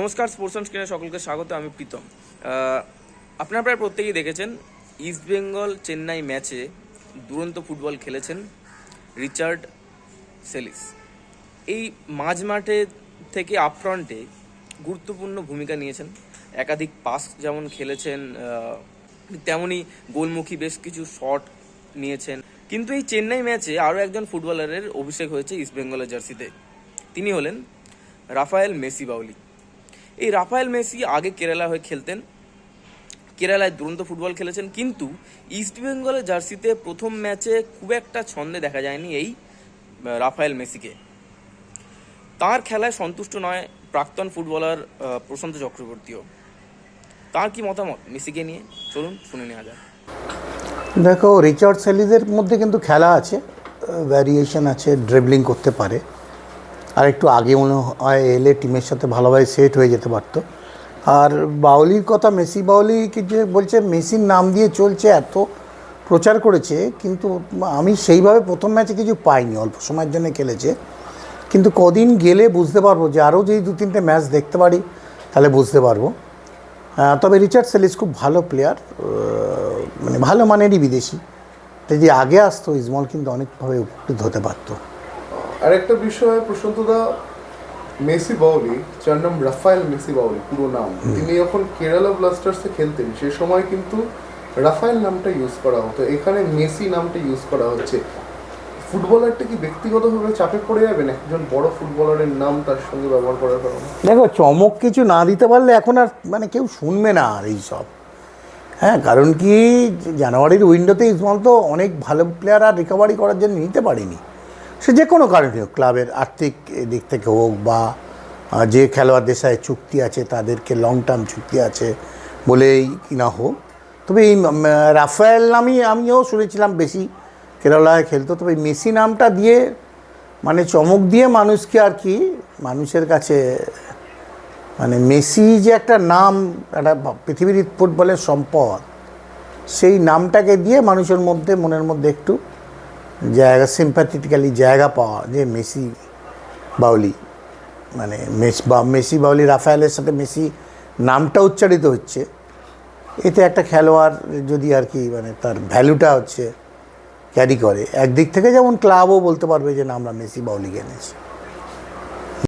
নমস্কার sports on স্ক্রিনে সকলকে স্বাগত, আমি প্রীতম। আপনারা প্রায় প্রত্যেকেই দেখেছেন ইস্ট বেঙ্গল চেন্নাই ম্যাচে দুরন্ত ফুটবল খেলেছেন রিচার্ড সেলিস এই মাঝ মাঠে থেকে আপফ্রন্টে গুরুত্বপূর্ণ ভূমিকা নিয়েছেন। একাধিক পাস যেমন খেলেছেন তেমনই গোলমুখী বেশ কিছু শট নিয়েছেন। কিন্তু এই চেন্নাই ম্যাচে আরও একজন ফুটবলারের অভিষেক হয়েছে ইস্ট বেঙ্গলের জার্সিতে তিনি হলেন রাফায়েল মেসি বাউলি। এই রাফায়েল মেসি আগে কেরালা হয়ে খেলতেন। কেরালায় দুরন্ত ফুটবল খেলেছেন, কিন্তু ইস্ট বেঙ্গলের জার্সিতে প্রথম ম্যাচে খুব একটা ছন্দে দেখা যায়নি এই রাফায়েল মেসিকে। তার খেলায় সন্তুষ্ট নয় প্রাক্তন ফুটবলার প্রশান্ত চক্রবর্তীও তার কি মতামত মেসিকে নিয়ে? চলুন শুনে নেওয়া যাক। দেখো, রিচার্ড সেলিজের মধ্যে কিন্তু খেলা আছে ভ্যারিয়েশন আছে ড্রিবলিং করতে পারে। আর একটু আগে মনে হয় এলে টিমের সাথে ভালোভাবে সেট হয়ে যেতে পারতো। আর বাউলির কথা মেসি বাউলি কি যে বলছে, মেসির নাম দিয়ে চলছে এত প্রচার করেছে, কিন্তু আমি সেইভাবে প্রথম ম্যাচে কিছু পাইনি, অল্প সময়ের জন্য খেলেছে। কিন্তু কদিন গেলে বুঝতে পারব যে আরও যদি দু তিনটে ম্যাচ দেখতে পারি, তাহলে বুঝতে পারব। তবে রিচার্ড সেলিস খুব ভালো প্লেয়ার মানে ভালো মানেরই বিদেশি। তাই যদি আগে আসতো ইজমল কিন্তু অনেকভাবে উপকৃত হতে পারতো। আরেকটা বিষয় প্রশান্তদা মেসি বাউলি যার নাম রাফায়েল মেসি বাউলি পুরো নাম। তিনি যখন কেরালা ব্লাস্টার্সে খেলতেন সে সময় কিন্তু রাফায়েল নামটা ইউজ করা হতো। এখানে মেসি নামটা ইউজ করা হচ্ছে। ফুটবলারটা কি ব্যক্তিগতভাবে চাপে পড়ে যাবেন? একজন বড় ফুটবলারের নাম তার সঙ্গে ব্যবহার করার কারণে? দেখো চমক কিছু না দিতে পারলে এখন আর মানে কেউ শুনবে না আর এই সব। হ্যাঁ কারণ কি জানুয়ারির উইন্ডোতে ইজমল তো অনেক ভালো প্লেয়ার আর রিকভারি করার জন্য নিতে পারেনি। সে যে কোনো কারণে হোক, ক্লাবের আর্থিক দিক থেকে হোক বা যে খেলোয়াড়দের সাথে চুক্তি আছে, তাদেরকে লং টার্ম চুক্তি আছে বলেই কিনা হোক, তবে এই রাফায়েল নামই আমিও শুনেছিলাম বেশি কেরালায় খেলতো, তবে মেসি নামটা দিয়ে মানে চমক দিয়ে মানুষকে আর কি, মানুষের কাছে মানে মেসি যে একটা নাম, একটা পৃথিবীর ফুটবলের সম্পদ, সেই নামটাকে দিয়ে মানুষের মধ্যে, মনের মধ্যে একটু জায়গা সিম্প্যাথেটিক্যালি জায়গা পাওয়া যে মেসি বাউলি মানে মেস, বা মেসি বাউলি রাফায়েলের সাথে মেসি নামটা উচ্চারিত হচ্ছে, এতে একটা খেলোয়াড় যদি আর কি মানে তার ভ্যালুটা হচ্ছে ক্যারি করে। একদিক থেকে যেমন ক্লাবও বলতে পারবে যে না, আমরা মেসি বাউলি এনেছি।